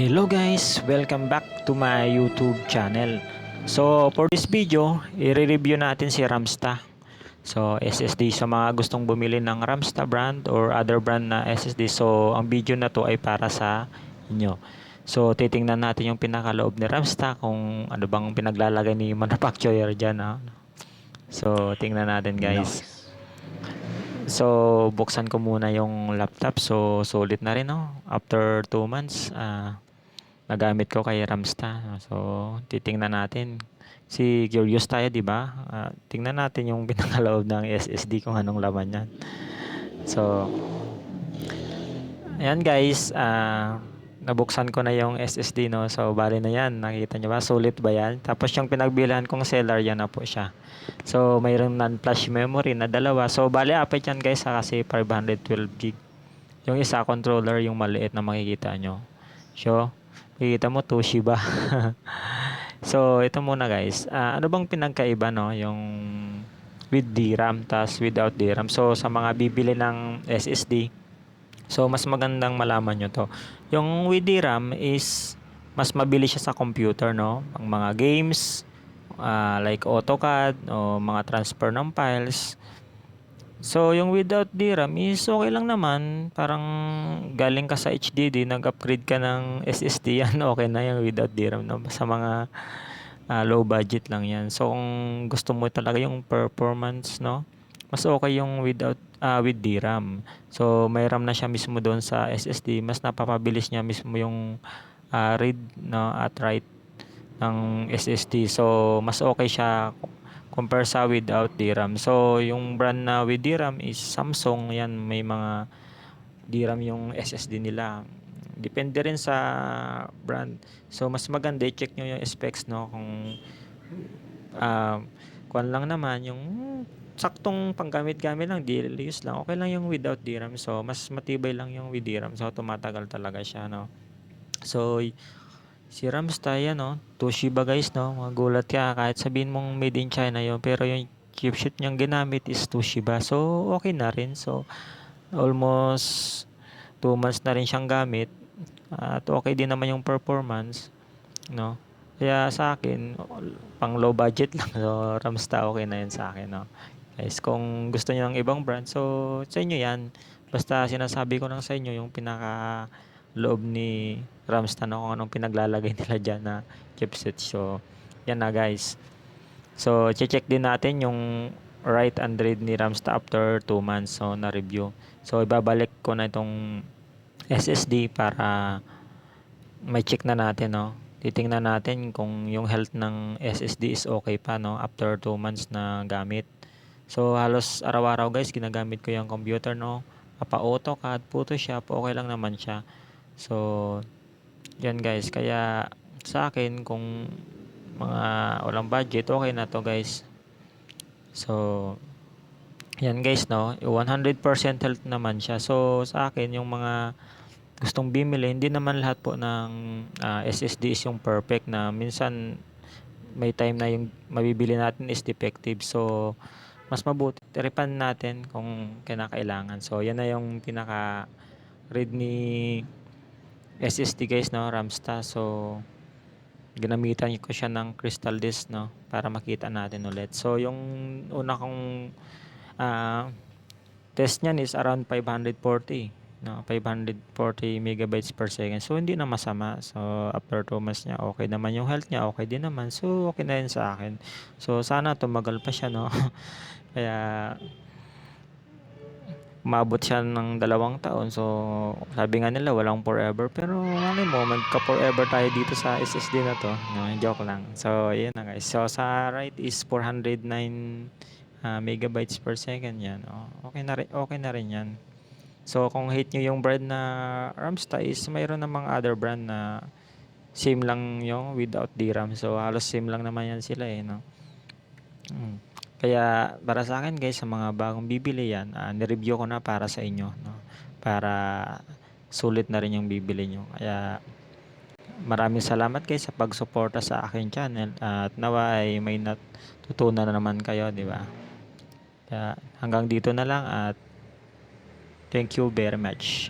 Hello guys! Welcome back to my YouTube channel. So for this video, i-review natin si Ramsta. So SSD sa mga gustong bumili ng Ramsta brand or other brand na SSD. So ang video na to ay para sa inyo. So titingnan natin yung pinakaloob ni Ramsta kung ano bang pinaglalagay ni manufacturer dyan. ah. So tingnan natin guys. So, buksan ko muna yung laptop. So, solid na rin, no? After 2 months, ah, nagamit ko kay Ramsta. So, titingnan natin. Si curious tayo, di ba? Ah, tingnan natin yung pinakaloob ng SSD kung anong laman yan. So, ayan guys. ah, nabuksan ko na yung SSD, no? So, bali na yan. Nakita nyo ba? Sulit ba yan? Tapos yung pinagbilihan kong seller, yan na po siya. So, mayroong non-flash memory na dalawa. So, bali apat yan guys ha, kasi 512 gig. Yung isa controller, yung maliit na makikita nyo. So, makikita mo Toshiba. so, ito muna guys. Ah, ano bang pinagkaiba no? Yung with DRAM tas without DRAM. So, sa mga bibili ng SSD, so mas magandang malaman nyo to. Yung with DRAM is mas mabilis siya sa computer, no? Ang mga games, ah, like AutoCAD o mga transfer ng files. So, yung without DRAM is okay lang naman. Parang galing ka sa HDD, nag-upgrade ka ng SSD, yan okay na yung without DRAM. No? Sa mga ah, low budget lang yan. So, kung gusto mo talaga yung performance, no? Mas okay yung without ah, with DRAM. So, may RAM na siya mismo doon sa SSD. Mas napapabilis niya mismo yung ah, read no, at write ng SSD. So, mas okay siya compare sa without DRAM. So, yung brand na with DRAM is Samsung. Yan, may mga DRAM yung SSD nila. Depende rin sa brand. So, mas maganda i-check nyo yung specs, no? Kung uh, kuan lang naman, yung saktong panggamit-gamit lang, daily use lang. Okay lang yung without DRAM. So, mas matibay lang yung with DRAM. So, tumatagal talaga siya, no? So, Si Ramsta yan no, Toshiba guys no, magulat ka kahit sabihin mong made in China yon pero yung chipset niyang ginamit is Toshiba. So okay na rin. So almost 2 months na rin siyang gamit. At okay din naman yung performance, no. Kaya sa akin, pang low budget lang. So Ramsta okay na yun sa akin no. Guys, kung gusto niyo ng ibang brand, so sa inyo yan. Basta sinasabi ko lang sa inyo yung pinaka loob ni Ramstan kung anong pinaglalagay nila dyan na chipset. So, yan na guys. So, check din natin yung right and read ni Ramsta after 2 months so na review. So, ibabalik ko na itong SSD para may check na natin no. Titingnan natin kung yung health ng SSD is okay pa no after 2 months na gamit. So, halos araw-araw guys ginagamit ko yung computer no. Papa AutoCAD, Photoshop, okay lang naman siya. So, yan guys. Kaya sa akin, kung mga walang budget, okay na to guys. So, yan guys, no? 100% health naman siya. So, sa akin, yung mga gustong bimili, hindi naman lahat po ng ah, SSD is yung perfect na minsan may time na yung mabibili natin is defective. So, mas mabuti, tripan natin kung kinakailangan. So, yan na yung pinaka read ni SSD guys no? Ramsta. So ginamitan ko siya ng crystal disk no? Para makita natin ulit. So yung una kong ah, test niyan is around 540 no? 540 megabytes per second. So hindi na masama. So after 2 months niya okay naman yung health niya okay din naman. So okay na yun sa akin. So sana tumagal pa siya no? Kaya umabot siya ng dalawang taon. So, sabi nga nila, walang forever. Pero, ano mo, magka-forever tayo dito sa SSD na to. No, joke lang. So, yun na guys. So, sa right is 409 ah, megabytes per second yan. Oh, okay, na rin, okay na rin yan. So, kung hate nyo yung brand na Ramsta is mayroon namang other brand na same lang yung without DRAM. So, halos same lang naman yan sila eh, no? Mm. Kaya para sa akin guys, sa mga bagong bibili yan, ah, nireview ko na para sa inyo. No? Para sulit na rin yung bibili nyo. Kaya maraming salamat guys sa pagsuporta sa akin channel. At nawa ay may natutunan na naman kayo, di ba? Kaya hanggang dito na lang at thank you very much.